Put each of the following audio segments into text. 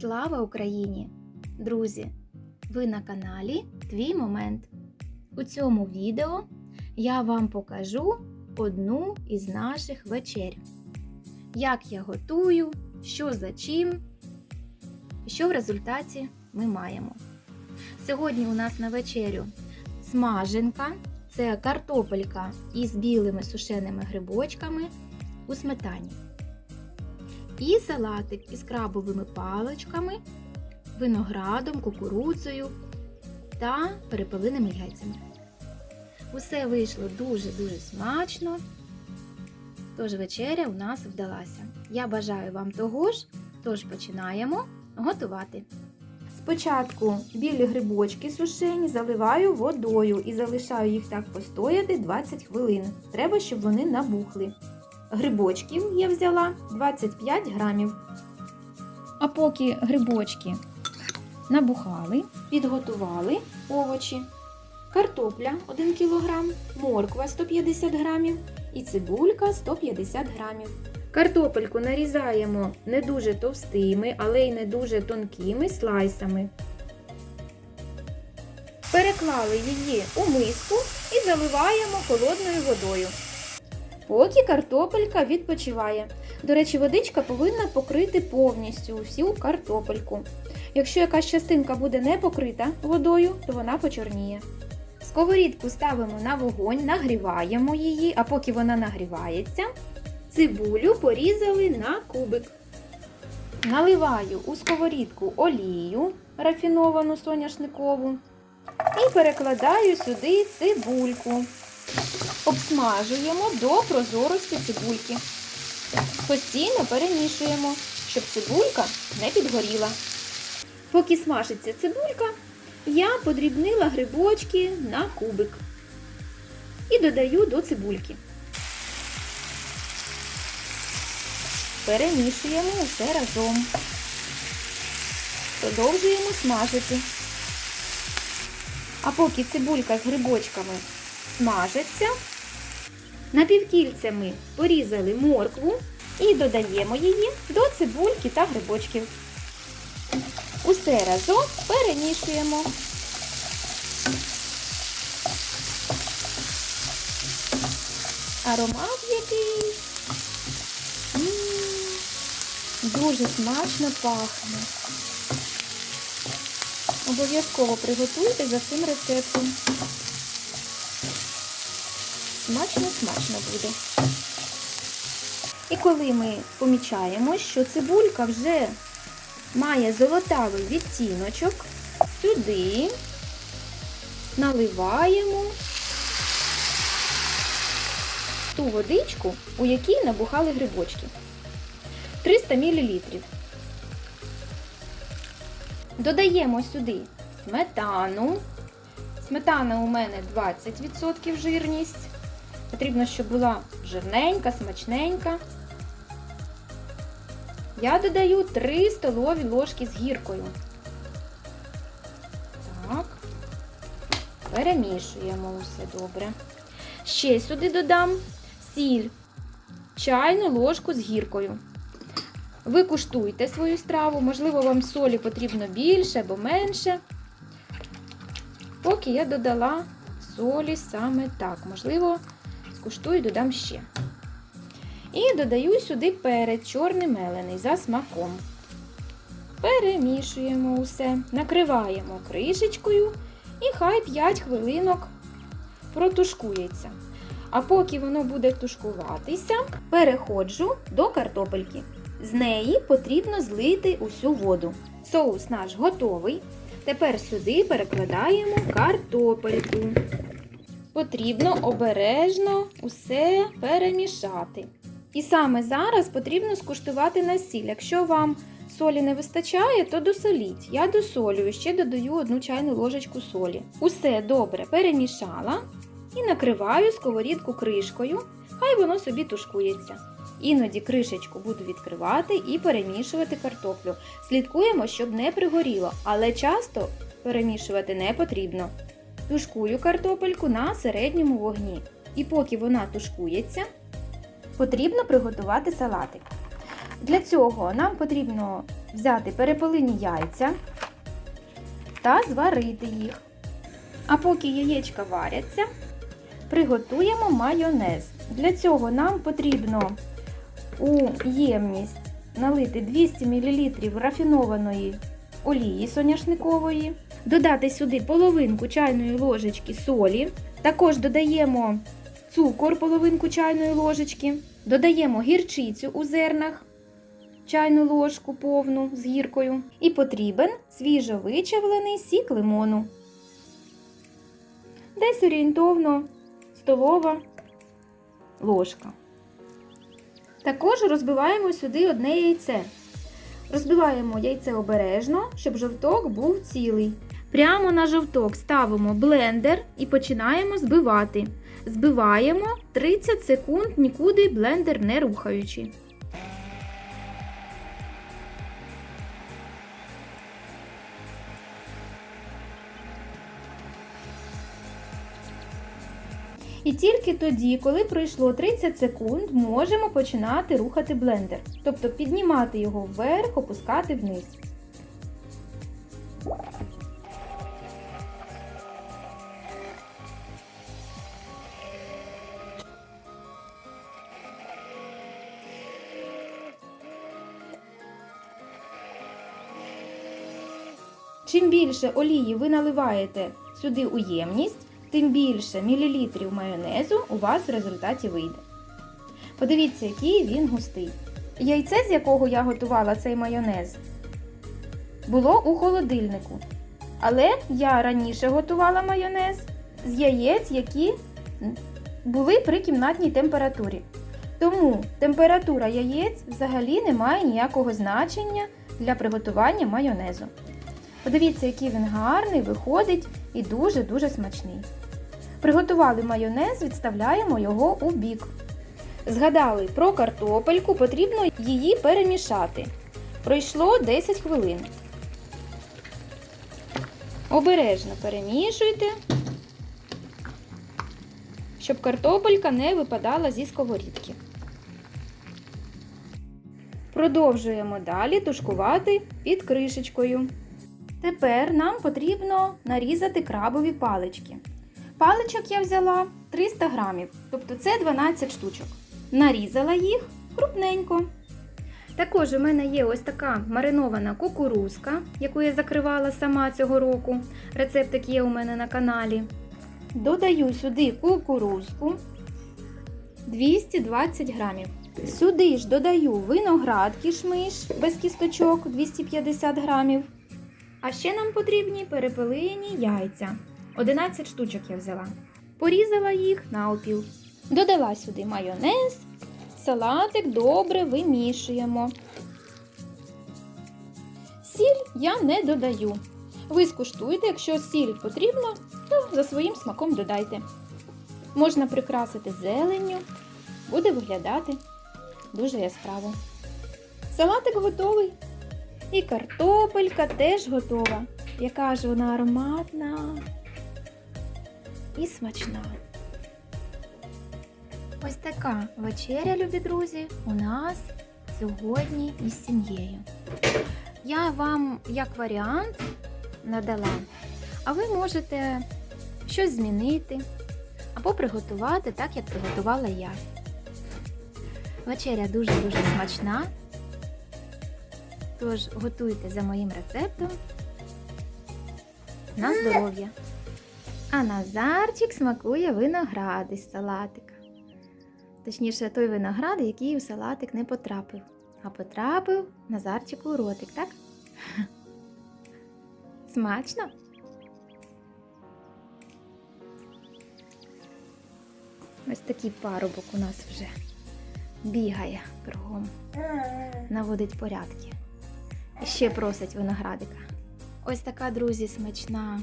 Слава Україні! Друзі! Ви на каналі Твій Момент. У цьому відео я вам покажу одну із наших вечер. Як я готую, що за чим, що в результаті ми маємо. Сьогодні у нас на вечерю смаженка це картопелька із білими сушеними грибочками у сметані. І салатик із крабовими паличками, виноградом, кукурудзою та перепелиними яйцями. Усе вийшло дуже-дуже смачно. Тож вечеря у нас вдалася. Я бажаю вам того ж, тож починаємо готувати. Спочатку білі грибочки сушені заливаю водою і залишаю їх так постояти 20 хвилин. Треба, щоб вони набухли. Грибочків я взяла 25 грамів. А поки грибочки набухали, підготували овочі. Картопля 1 кг, морква 150 грамів і цибулька 150 грамів. Картопельку нарізаємо не дуже товстими, але й не дуже тонкими слайсами. Переклали її у миску і заливаємо холодною водою. Поки картопелька відпочиває. До речі, водичка повинна покрити повністю всю картопельку. Якщо якась частинка буде не покрита водою, то вона почорніє. Сковорідку ставимо на вогонь, нагріваємо її, а поки вона нагрівається, цибулю порізали на кубик. Наливаю у сковорідку олію рафіновану соняшникову і перекладаю сюди цибульку. Обсмажуємо до прозорості цибульки. Постійно перемішуємо, щоб цибулька не підгоріла. Поки смажиться цибулька, я подрібнила грибочки на кубик і додаю до цибульки. Перемішуємо усе разом. Продовжуємо смажити. А поки цибулька з грибочками смажиться, напівкільцями порізали моркву і додаємо її до цибульки та грибочків. Усе разом перемішуємо. Аромат який дуже смачно пахне. Обов'язково приготуйте за цим рецептом. Смачно-смачно буде. І коли ми помічаємо, що цибулька вже має золотавий відтіночок, сюди наливаємо ту водичку, у якій набухали грибочки. 300 мл. Додаємо сюди сметану. Сметана у мене 20% жирність. Потрібно, щоб була жирненька, смачненька. Я додаю 3 столові ложки з гіркою. Так. Перемішуємо усе добре. Ще сюди додам сіль, чайну ложку з гіркою. Ви куштуйте свою страву, можливо, вам солі потрібно більше або менше. Поки я додала солі саме так. Можливо, скуштую додам ще. І додаю сюди перець чорний мелений за смаком. Перемішуємо усе, накриваємо кришечкою і хай 5 хвилинок протушкується. А поки воно буде тушкуватися, переходжу до картопельки. З неї потрібно злити усю воду. Соус наш готовий. Тепер сюди перекладаємо картопельку. Потрібно обережно усе перемішати. І саме зараз потрібно скуштувати на сіль. Якщо вам солі не вистачає, то досоліть. Я досолюю, ще додаю одну чайну ложечку солі. Усе добре перемішала і накриваю сковорідку кришкою, хай воно собі тушкується. Іноді кришечку буду відкривати і перемішувати картоплю. Слідкуємо, щоб не пригоріло, але часто перемішувати не потрібно. Тушкую картопельку на середньому вогні. І поки вона тушкується, потрібно приготувати салатик. Для цього нам потрібно взяти перепелині яйця та зварити їх. А поки яєчка варяться, приготуємо майонез. Для цього нам потрібно у ємність налити 200 мл рафінованої олії соняшникової, додати сюди половинку чайної ложечки солі. Також додаємо цукор половинку чайної ложечки, додаємо гірчицю у зернах, чайну ложку повну з гіркою. І потрібен свіжо вичавлений сік лимону. Десь орієнтовно столова ложка. Також розбиваємо сюди одне яйце. Розбиваємо яйце обережно, щоб жовток був цілий. Прямо на жовток ставимо блендер і починаємо збивати. Збиваємо 30 секунд, нікуди блендер не рухаючи. І тільки тоді, коли пройшло 30 секунд, можемо починати рухати блендер, тобто піднімати його вверх, опускати вниз. Чим більше олії ви наливаєте сюди у ємність, тим більше мілілітрів майонезу у вас в результаті вийде. Подивіться, який він густий. Яйце, з якого я готувала цей майонез, було у холодильнику. Але я раніше готувала майонез з яєць, які були при кімнатній температурі. Тому температура яєць взагалі не має ніякого значення для приготування майонезу. Подивіться, який він гарний, виходить і дуже-дуже смачний. Приготували майонез, відставляємо його у бік. Згадали про картопельку, потрібно її перемішати. Пройшло 10 хвилин. Обережно перемішуйте, щоб картопелька не випадала зі сковорідки. Продовжуємо далі тушкувати під кришечкою. Тепер нам потрібно нарізати крабові палички. Паличок я взяла 300 грамів, тобто це 12 штучок. Нарізала їх крупненько. Також у мене є ось така маринована кукурузка, яку я закривала сама цього року. Рецептик є у мене на каналі. Додаю сюди кукурузку 220 грамів. Сюди ж додаю виноград кішмиш без кісточок 250 грамів. А ще нам потрібні перепелині яйця. 11 штучок я взяла. Порізала їх на опіл. Додала сюди майонез, салатик добре вимішуємо. Сіль я не додаю. Ви скуштуйте, якщо сіль потрібно, то за своїм смаком додайте. Можна прикрасити зеленню, буде виглядати дуже яскраво. Салатик готовий. І картопелька теж готова. Яка ж вона ароматна і смачна. Ось така вечеря, любі друзі, у нас сьогодні із сім'єю. Я вам як варіант надала, а ви можете щось змінити або приготувати так, як приготувала я. Вечеря дуже-дуже смачна. Тож готуйте за моїм рецептом на здоров'я. А Назарчик смакує виноград із салатика. Точніше, той виноград, який у салатик не потрапив. А потрапив Назарчику у ротик, так? Смачно? Ось такий парубок у нас вже бігає кругом, наводить порядки. Ще просить виноградика. Ось така, друзі, смачна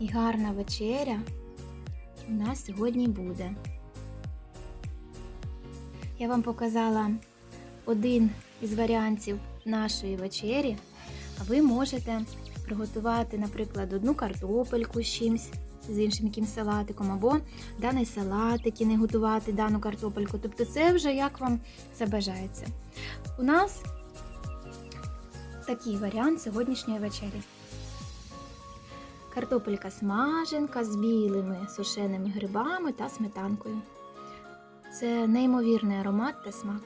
і гарна вечеря у нас сьогодні буде. Я вам показала один із варіантів нашої вечері, а ви можете приготувати, наприклад, одну картопельку з чимсь, з іншим якимсь салатиком, або даний салатик і не готувати дану картопельку. Тобто це вже як вам забажається. У нас такий варіант сьогоднішньої вечері. Картопелька смаженка з білими сушеними грибами та сметанкою. Це неймовірний аромат та смак.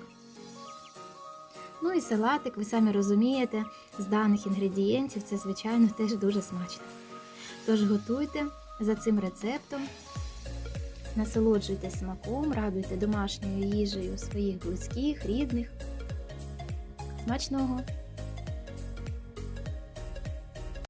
Ну і салатик, ви самі розумієте, з даних інгредієнтів це, звичайно, теж дуже смачно. Тож готуйте за цим рецептом, насолоджуйтесь смаком, радуйте домашньою їжею своїх близьких, рідних. Смачного!